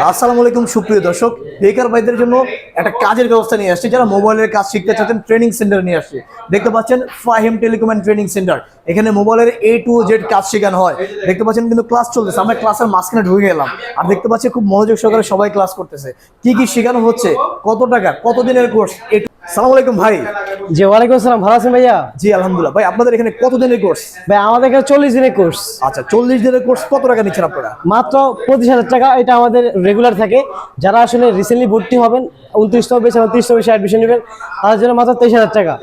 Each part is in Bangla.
আসসালামু আলাইকুম, সুপ্রিয় দর্শক। বেকার ভাইদের জন্য একটা কাজের ব্যবস্থা নিয়ে আসছে। যারা মোবাইলের কাজ শিখতে চাচ্ছেন, ট্রেনিং সেন্টার নিয়ে আসছে। দেখতে পাচ্ছেন Fahim telecom and training centre. এখানে মোবাইলের এ টু জেড কাজ শেখানো হয়। দেখতে পাচ্ছেন কিন্তু ক্লাস চলতেছে। আমরা ক্লাসের মাঝখানে ঢুকে গেলাম। আর দেখতে পাচ্ছি খুব মনোযোগ সহকারে সবাই ক্লাস করতেছে। কি কি শেখানো হচ্ছে? কত টাকা? কতদিনের কোর্স? সালাম আলাইকুম ভাই। জি ওয়ালাইকুম আসসালাম। ভালো আছেন ভাইয়া? জি আলহামদুলিল্লাহ। ভাই আপনাদের এখানে কত দিনের কোর্স? ভাই আমাদের এখানে চল্লিশ দিনের কোর্স। আচ্ছা চল্লিশ দিনের কোর্স কত টাকা নিচ্ছেন আপনারা? মাত্র পঁচিশ হাজার টাকা। এটা আমাদের রেগুলার থাকে। যারা আসলে রিসেন্টলি ভর্তি হবেন উনত্রিশতম বেশি উনত্রিশতম বেশি অ্যাডমিশন নেবেন জন্য মাত্র তেইশ হাজার টাকা।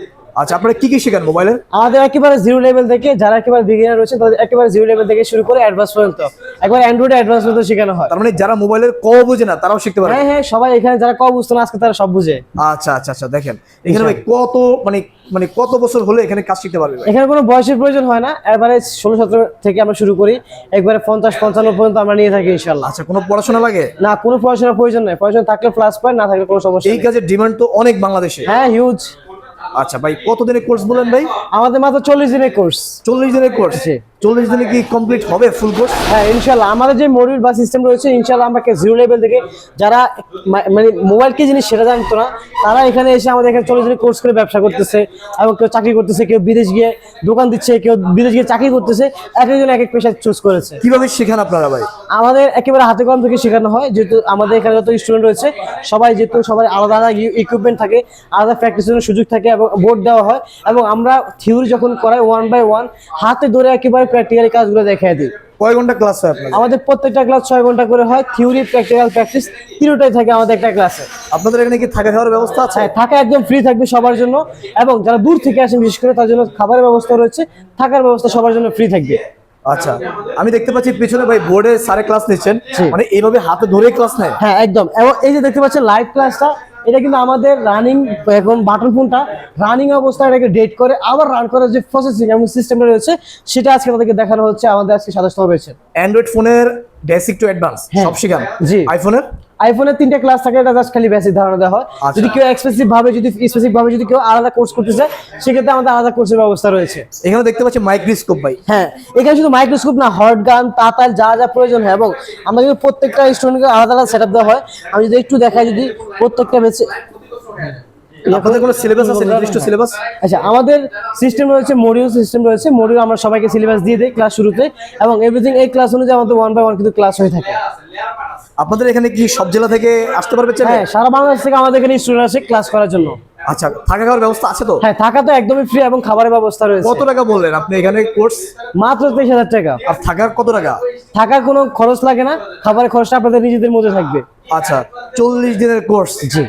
আচ্ছা আপনারা কি কি শেখান মোবাইলের আমাদের একেবারে জিরো লেভেল থেকে যারা একেবারে বিগিনার রয়েছে তাদের একেবারে জিরো লেভেল থেকে শুরু করে অ্যাডভান্স পর্যন্ত। একবার অ্যান্ড্রয়েড অ্যাডভান্স পর্যন্ত শেখানো হয়। তার মানে যারা মোবাইলের ক বুঝে না তারাও শিখতে পারে হ্যাঁ হ্যাঁ সবাই এখানে যারা কম বুঝতো না আজকে তারা সব বুঝে। আচ্ছা আচ্ছা আচ্ছা দেখেন এখানে ভাই কত মানে মানে কত বছর হলে এখানে কাজ শিখতে পারবে এখানে কোনো বয়সের প্রয়োজন হয় না এবারে ষোলো সতেরো থেকে আমরা শুরু করি। একবারে পঞ্চাশ পঞ্চান্ন পর্যন্ত আমরা নিয়ে থাকি ইনশাল্লাহ আচ্ছা কোনো পড়াশোনা লাগে? না কোনো পড়াশোনার প্রয়োজন নেই। পড়াশোনা থাকলে প্লাস পয়েন্ট না থাকলে কোনো সমস্যা এই কাজের ডিমান্ড তো অনেক বাংলাদেশে। হ্যাঁ হিউজ আচ্ছা ভাই কত দিনের কোর্স বলেন ভাই? আমাদের মাত্র চল্লিশ দিনের কোর্স চল্লিশ দিনের কোর্স। চল্লিশ দিনে কি কমপ্লিট হবে ফুল কোর্স হ্যাঁ ইনশাল্লাহ আমাদের যে মডিউল বা সিস্টেম রয়েছে ইনশাল্লাহ আমাকে জিরো লেভেল থেকে যারা মানে মোবাইল কি জিনিস সেটা জানতো না তারা এখানে এসে আমাদের এখানে চল্লিশ দিনের কোর্স করে ব্যবসা করতেছে এবং কেউ চাকরি করতেছে কেউ বিদেশ গিয়ে দোকান দিচ্ছে কেউ বিদেশ গিয়ে চাকরি করতেছে এক একজন এক এক পেশা চুজ করেছে। কীভাবে শেখান আপনারা ভাই? আমাদের একেবারে হাতে কলম থেকে শেখানো হয় যেহেতু আমাদের এখানে যত স্টুডেন্ট রয়েছে সবাই যেহেতু সবাই আলাদা আলাদা ইকুইপমেন্ট থাকে আলাদা প্র্যাকটিসের সুযোগ থাকে এবং বোর্ড দেওয়া হয় এবং আমরা থিওরি যখন করাই ওয়ান বাই ওয়ান হাতে ধরে একেবারে প্র্যাকটিক্যালি কাজগুলো দেখিয়ে দিই। কয় ঘণ্টা ক্লাস হয় আপনাদের? আমাদের প্রত্যেকটা ক্লাস ছয় ঘণ্টা করে হয়। থিওরি প্র্যাকটিক্যাল প্র্যাকটিস তিনটাই থাকে আমাদের একটা ক্লাসে আপনাদের এখানে কি থাকা খাওয়ার ব্যবস্থা আছে? হ্যাঁ থাকা একদম ফ্রি থাকবে সবার জন্য এবং যারা দূর থেকে আসেন বিশেষ করে তার জন্য খাবারের ব্যবস্থা রয়েছে থাকার ব্যবস্থা সবার জন্য ফ্রি থাকবে। আচ্ছা আমি দেখতে পাচ্ছি পিছনে ভাই বোর্ডে স্যারে ক্লাস নিচ্ছেন। মানে এইভাবে হাতে ধরে ক্লাস নেয়? হ্যাঁ একদম। এবং এই যে দেখতে পাচ্ছেন লাইভ ক্লাসটা এটা কিন্তু আমাদের রানিং এখন বাটন ফোনটা রানিং অবস্থায় এটাকে ডেট করে, আবার রান করার যে প্রসেসিং এবং সিস্টেমটা রয়েছে, সেটা আজকে তাদেরকে দেখানো হচ্ছে, আমাদের আজকে সাতাশতম হয়েছে। অ্যান্ড্রয়েড ফোনের বেসিক টু অ্যাডভান্স হ্যাঁ। সব শেখান জি। আইফোনের আইফোনের তিনটা ক্লাস থাকে এটা জাস্ট খালি বেসিক ধারণা দেওয়া হয় আচ্ছা। যদি কেউ এক্সপেসিভ ভাবে যদি স্পেসিফিক ভাবে যদি কেউ আলাদা কোর্স করতে চায় সেক্ষেত্রে আমাদের আলাদা কোর্সের ব্যবস্থা রয়েছে এখানে দেখতে পাচ্ছি মাইক্রোস্কোপ ভাই হ্যাঁ এখানে শুধু মাইক্রোস্কোপ না হট গান তাতাল যা যা প্রয়োজন হয় এবং আমরা কিন্তু প্রত্যেকটা স্টুডেন্টকে আলাদা আলাদা সেট দেওয়া হয় আমি যদি একটু দেখাই যদি প্রত্যেকটা বেছে আপনাদের কোনো সিলেবাস আছে নির্দিষ্ট সিলেবাস আচ্ছা আমাদের সিস্টেম রয়েছে মডিউল সিস্টেম রয়েছে। মডিউল আমরা সবাইকে সিলেবাস দিয়ে দিই ক্লাস শুরুতে এবং এভরিথিং এই ক্লাস অনুযায়ী আমাদের ওয়ান বাই ওয়ান কিন্তু ক্লাস হয়ে থাকে। আপনাদের এখানে কি সব জেলা থেকে আসতে পারবে হ্যাঁ সারা বাংলাদেশ থেকে আমাদের এখানে স্টুডেন্ট আসে ক্লাস করার জন্য। আচ্ছা থাকা খাওয়ার ব্যবস্থা আছে তো? হ্যাঁ থাকা তো একদমই ফ্রি এবং খাবারের ব্যবস্থা রয়েছে। কত টাকা বললেন আপনি এখানে কোর্স মাত্র তেইশ হাজার টাকা। আর থাকার কত টাকা? থাকার কোনো খরচ লাগে না খাবারের খরচটা আপনাদের নিজেদের মধ্যে থাকবে। আচ্ছা চল্লিশ দিনের কোর্স জি।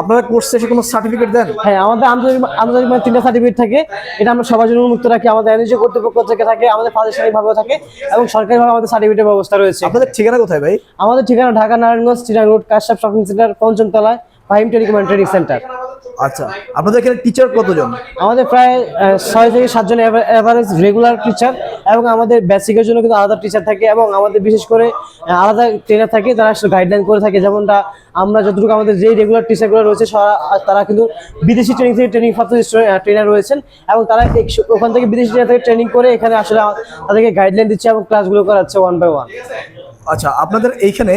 আপনারা কোর্স শেষে কোনো সার্টিফিকেট দেন? হ্যাঁ আমাদের আন্তর্জাতিক আন্তর্জাতিক মানে তিনটা সার্টিফিকেট থাকে। এটা আমরা সবার জন্য উন্মুক্ত রাখি। আমাদের এনজিও কর্তৃপক্ষ থেকে থাকে আমাদের প্রাতিষ্ঠানিক ভাবেও থাকে এবং সরকারিভাবে আমাদের সার্টিফিকেটের ব্যবস্থা রয়েছে। আপনাদের ঠিকানা কোথায় ভাই? আমাদের ঠিকানা Dhaka Narayanganj Chittagong road কাশাপ shopping centre পঞ্চম তলায় ফাইম টেলিকম ট্রেনিং সেন্টার। আচ্ছা আপনাদের এখানে টিচার কতজন? আমাদের প্রায় ছয় থেকে সাতজন এভারেজ রেগুলার টিচার এবং আমাদের বেসিকের জন্য কিন্তু আলাদা টিচার থাকে এবং আমাদের বিশেষ করে আলাদা ট্রেনার থাকে যারা গাইডলাইন করে থাকে। যেমনটা আমরা যতটুকু আমাদের যেই রেগুলার টিচারগুলো রয়েছে তারা কিন্তু বিদেশি ট্রেনিং থেকে ট্রেনিং প্রাপ্ত ট্রেনার রয়েছেন এবং তারা ওখান থেকে বিদেশি ট্রেনার থেকে ট্রেনিং করে এখানে আসলে তাদেরকে গাইডলাইন দিচ্ছে এবং ক্লাসগুলো করাচ্ছে ওয়ান বাই ওয়ান আচ্ছা আপনাদের এইখানে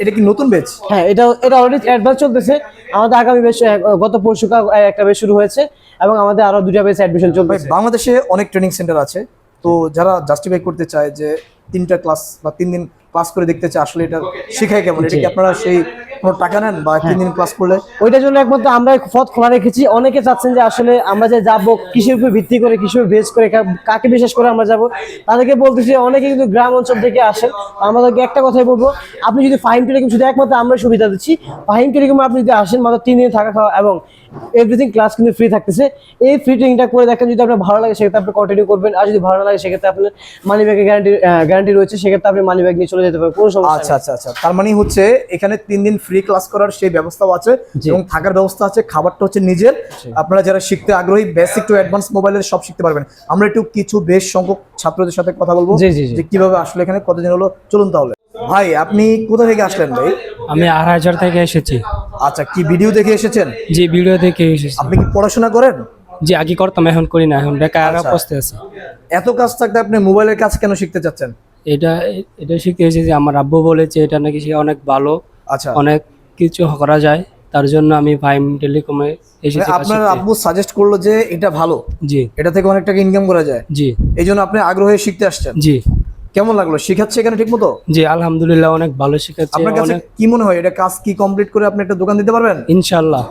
এটা কি নতুন বেচ হ্যাঁ এটা এটা অলরেডি অ্যাডভান্স চলতেছে। আমাদের আগামী বেশ গত পরশু একটা বেশ শুরু হয়েছে এবং আমাদের আরও দুটা বেশ অ্যাডমিশন চলবে বাংলাদেশে অনেক ট্রেনিং সেন্টার আছে। তো যারা জাস্টিফাই করতে চায় যে তিনটা ক্লাস বা তিন দিন ক্লাস করে দেখতে চায় আসলে এটা শেখায় কেমন? এটা কি আপনারা সেই কোনো টাকা নেন বা তিন দিন ক্লাস করলে? ওইটার জন্য একমাত্র আমরা পথ খোলা রেখেছি। অনেকে চাচ্ছেন যে আসলে আমরা যে যাব কিসের উপর ভিত্তি করে কিসের উপর বেস করে কাকে বিশ্বাস করে আমরা যাব? তাদেরকে বলতেছি অনেকে কিন্তু গ্রাম অঞ্চল থেকে আসেন। আমাদেরকে একটা কথাই বলব আপনি যদি ফাইন টেলিকম শুধু একমাত্র আমরা সুবিধা দিচ্ছি। ফাইন টেলিকমে আপনি যদি আসেন মাত্র তিন দিন থাকা খাওয়া এবং এভরিথিং ক্লাস কিন্তু ফ্রি থাকতেছে। এই ফ্রি ট্রেনিংটা করে দেখেন যদি আপনার ভালো লাগে সেক্ষেত্রে আপনি কন্টিনিউ করবেন। আর যদি ভালো না লাগে সেক্ষেত্রে আপনার মানি ব্যাগের গ্যারান্টি গ্যারান্টি রয়েছে সেক্ষেত্রে আপনি মানি ব্যাগ নিয়ে চলে যেতে পারবেন কোনো সমস্যা আচ্ছা আচ্ছা আচ্ছা। তার মানে হচ্ছে এখানে তিন দিন ফ্রি ক্লাস করার সেই ব্যবস্থাও আছে এবং থাকার ব্যবস্থা আছে খাবারটা হচ্ছে নিজের। আপনারা যারা শিখতে আগ্রহী বেসিক টু অ্যাডভান্স মোবাইলের সব শিখতে পারবেন। আমরা একটু কিছু বেশ সংখ্যক ছাত্রদের সাথে কথা বলব জি, জি, জি। যে কীভাবে আসলে এখানে কতদিন হলো চলুন তাহলে। ভাই আপনি কোথা থেকে আসলেন ভাই? আমি আড়াই হাজার থেকে এসেছি। আচ্ছা কি ভিডিও দেখে এসেছেন? যে ভিডিও দেখে এসেছি। আপনি কি পড়াশোনা করেন? যে আগে করতাম এখন করি না এখন বেকার আচ্ছা। অবস্থায় আছে। এত কাজ থাকতে আপনি মোবাইলের কাজ কেন শিখতে চাচ্ছেন? এটা এটা শিখতে এসেছি আমার আব্বু বলেছে এটা নাকি সে অনেক ভালো। আচ্ছা। অনেক কিছু করা যায় তার জন্য আমি ফাইম টেলিকমে এসেছি মানে আপনার শিখতে। আব্বু সাজেস্ট করল যে এটা ভালো। জি। এটা থেকে অনেক টাকা ইনকাম করা যায়। জি। এই জন্য আপনি আগ্রহে শিখতে আসছেন। জি। কেমন লাগল? শিখাচ্ছে এখানে ঠিক মতো জি আলহামদুলিল্লাহ অনেক ভালো শেখাচ্ছে আপনার কাছে কি মনে হয়? এটা কাজ কি কমপ্লিট করে আপনি একটা দোকান দিতে পারবেন? ইনশাল্লাহ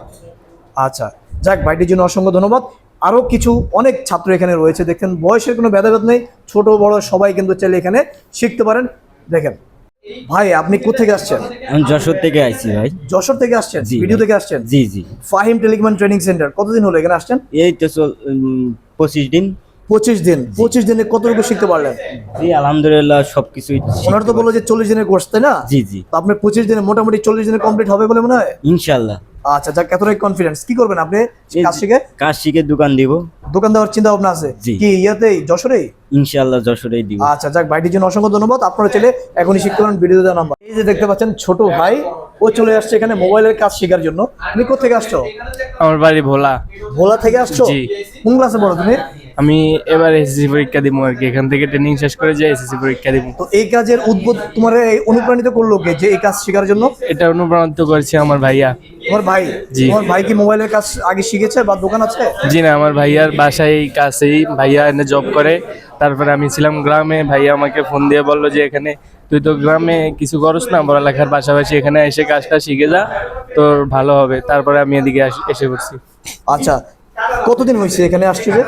আচ্ছা যাক ভাইটির জন্য অসংখ্য ধন্যবাদ। আরও কিছু অনেক ছাত্র এখানে রয়েছে দেখেন বয়সের কোনো ভেদাভেদ নেই ছোট বড় সবাই কিন্তু চাইলে এখানে শিখতে পারেন। দেখেন। ভাই আপনি কোথেকে আসছেন? আমি যশোর থেকে আইছি ভাই। যশোর থেকে আসছেন? জি ভিডিও থেকে আসছেন? জি জি। Fahim telecom and training centre কতদিন হলো এখানে আসছেন? এই তো পঁচিশ দিন। পঁচিশ দিন পঁচিশ দিনে কতটুকু শিখতে পারলেন? জি আলহামদুলিল্লাহ সবকিছুই শিখতে ওনারা তো বলল যে চল্লিশ দিনের কোর্স তাই না? জি জি। তো আপনি পঁচিশ দিনে মোটামুটি চল্লিশ দিনে কমপ্লিট হবে বলে মনে হয়? ইনশাল্লাহ আচ্ছা যাক এতটাই কনফিডেন্স কি করবেন আপনি? কাজ শিখে? কাজ শিখে দোকান দিব। দোকান দেওয়ার চিন্তা ভাবনা আছে? জি। কি ইয়াতেই যশোরেই? ইনশাল্লাহ যশোরেই দিব। আচ্ছা যাক ভাইটির জন্য অসংখ্য ধন্যবাদ। আপনারা চলে এখনই শিখতে পারেন ভিডিও দেওয়া নাম্বার এই যে দেখতে পাচ্ছেন ছোট ভাই ও চলে আসছে এখানে মোবাইলের কাজ শেখার জন্য। তুমি কোথেকে আসছো? আমার বাড়ি ভোলা। ভোলা থেকে আসছো? কোন ক্লাসে পড়ো তুমি? আমি এবার এসএসসি পরীক্ষা দিব আর কি। এখান থেকে ট্রেনিং শেষ করে যাই এসএসসি পরীক্ষা দিব। তো এই কাজের উদ্বোধ তোমার এই অনুপ্রাণিত করল কে? যে এই কাজ শেখার জন্য? এটা অনুপ্রাণিত করেছে আমার ভাইয়া। তোমার ভাই? জি। তোমার ভাই কি মোবাইলের কাজ আগে শিখেছে বা দোকান আছে? জি না আমার ভাইয়ার বাসায় এই কাছেই ভাইয়া এনে জব করে। তারপরে আমি ছিলাম গ্রামে ভাইয়া আমাকে ফোন দিয়ে বলল যে এখানে তুই তো গ্রামে কিছু করস না পড়ালেখার পাশাপাশি এখানে এসে কাজটা শিখে যা তোর ভালো হবে। তারপরে আমি এদিকে এসে পড়ছি। আচ্ছা কতদিন হয়েছে এখানে আসছে যে?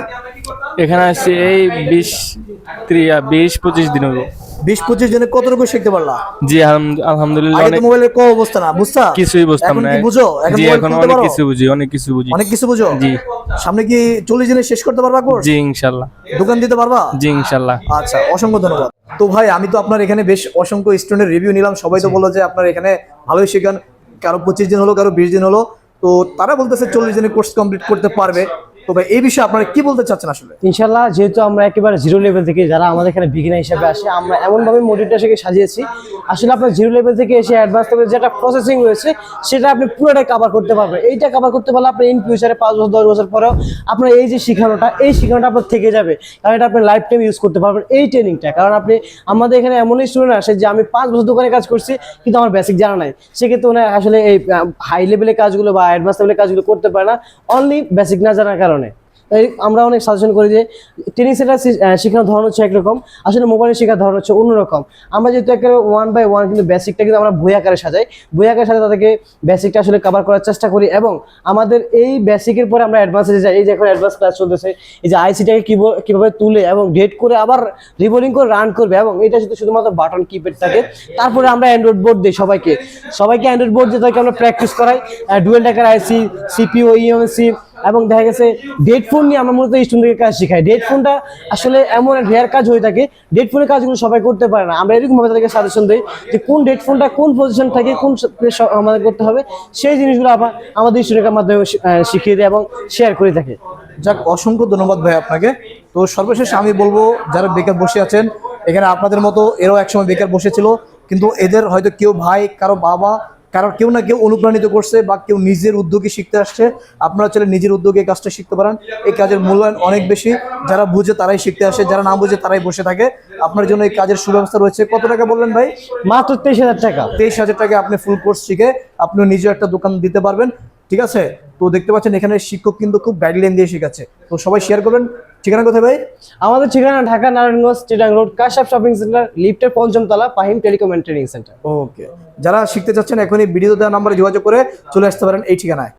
এখানে আসছি এই বিশ ত্রিয়া বিশ পঁচিশ দিন হলো। বিশ পঁচিশ দিনে কতটুকু শিখতে পারলা? জি আলহামদুলিল্লাহ অনেক মোবাইলের ক অবস্থা না বুঝতা কিছুই বুঝতাম না বুঝো? এখন অনেক কিছু বুঝি অনেক কিছু বুঝি। অনেক কিছু বুঝো? জি। সামনে কি চল্লিশ দিনে শেষ করতে পারবা কোর্স? জি দোকান দিতে পারবা? জি ইনশাল্লাহ। আচ্ছা অসংখ্য ধন্যবাদ। তো ভাই আমি তো আপনার এখানে বেশ অসংখ্য স্টুডেন্টের রিভিউ নিলাম। সবাই তো বলল যে আপনার এখানে ভালোই শেখান। কারও পঁচিশ দিন হলো কারও বিশ দিন হলো। তো তারা বলতেছে চল্লিশ দিনের কোর্স কমপ্লিট করতে পারবে। তো এই বিষয়ে আপনারা কি বলতে চাচ্ছেন আসলে? ইনশাল্লাহ যেহেতু আমরা একেবারে জিরো লেভেল থেকে যারা আমাদের এখানে বিগিনার হিসেবে আসে, আমরা এমনভাবে মডিটেশনকে সাজিয়েছি। আসলে আপনার জিরো লেভেল থেকে এসে অ্যাডভান্স লেভেল যেটা প্রসেসিং রয়েছে, সেটা আপনি পুরোটাই কভার করতে পারবেন। এইটা কভার করতে পারলে আপনি ইন ফিউচারে পাঁচ বছর, দশ বছর পরেও আপনার এই যে শেখানোটা, এই শেখানোটা আপনার থেকে যাবে। কারণ এটা আপনি লাইফ টাইম ইউজ করতে পারবেন এই ট্রেনিংটা কারণ আপনি, আমাদের এখানে এমন স্টুডেন্ট আসে যে আমি পাঁচ বছর দোকানে কাজ করছি, কিন্তু আমার বেসিক জানা নাই। সেক্ষেত্রে ওনার আসলে এই হাই লেভেলের কাজগুলো বা অ্যাডভান্স লেভেলের কাজগুলো করতে পারে না। অনলি বেসিক না জানার কারণে। তাই আমরা অনেক সাজেশন করি যে ট্রেনিং সেন্টার শেখানোর ধরন হচ্ছে একরকম, আসলে মোবাইলে শেখার ধরন হচ্ছে অন্যরকম। আমরা যেহেতু একটা ওয়ান বাই ওয়ান কিন্তু বেসিকটা কিন্তু আমরা বই আকারে সাজাই। বই আকারে সাথে তাদেরকে বেসিকটা আসলে কভার করার চেষ্টা করি এবং আমাদের এই বেসিকের পরে আমরা অ্যাডভান্সে যাই। এই যে এখন অ্যাডভান্স ক্লাস চলতেছে, এই যে আইসিটাকে কীভাবে তুলে এবং ডেট করে আবার রিবোলিং করে রান করবে এবং এটা শুধু শুধুমাত্র বাটন কিপ্যাড থাকে। তারপরে আমরা অ্যান্ড্রয়েড বোর্ড দিই সবাইকে। সবাইকে অ্যান্ড্রয়েড বোর্ড দিয়ে তাদেরকে আমরা প্র্যাকটিস করাই। ডুয়েল টাকার আইসি সিপিও ইএমসি এবং দেখা গেছে ডেট ফোন নিয়ে আমরা মূলত স্টুডেন্টকে কাজ শেখাই। ডেট ফোনটা আসলে এমন এক রেয়ার কাজ হয়ে থাকে। ডেট ফোনের কাজগুলো সবাই করতে পারে না। আমরা এরকমভাবে তাদেরকে সাজেশন দিই যে কোন ডেট ফোনটা কোন পজিশন থাকে কোন আমাদের করতে হবে, সেই জিনিসগুলো আবার আমাদের স্টুডেন্টের মাধ্যমে শিখিয়ে দেয় এবং শেয়ার করে থাকে। যাক, অসংখ্য ধন্যবাদ ভাই আপনাকে। তো সর্বশেষ আমি বলব, যারা বেকার বসে আছেন, এখানে আপনাদের মতো এরাও একসময় বেকার বসেছিল, কিন্তু এদের হয়তো কেউ ভাই, কারও বাবা কারও কেউ না কেউ অনুপ্রাণিত করছে বা কেউ নিজের উদ্যোগে শিখতে আসছে। আপনারা চলে নিজের উদ্যোগে এই কাজটা শিখতে পারেন। এই কাজের মূল্যায়ন অনেক বেশি। যারা বুঝে তারাই শিখতে আসে যারা না বুঝে তারাই বসে থাকে। আপনার জন্য এই কাজের সুব্যবস্থা রয়েছে। কত টাকা বললেন ভাই? মাত্র তেইশ হাজার টাকা। তেইশ হাজার টাকা আপনি ফুল কোর্স শিখে আপনি নিজে একটা দোকান দিতে পারবেন। ঠিক আছে? তো দেখতে পাচ্ছেন এখানে শিক্ষক কিন্তু খুব গাইডলাইন দিয়ে শেখাচ্ছে। তো সবাই শেয়ার করবেন। ঠিকানা কোথায় ভাই? আমাদের ঠিকানা Dhaka Narayanganj Chittagong road কাশাপ shopping centre লিফটের পঞ্চম তলা Fahim telecom training centre. Okay যারা শিখতে চাচ্ছেন এখনই ভিডিও দেওয়া নাম্বারে যোগাযোগ করে চলে আসতে পারেন এই ঠিকানায়।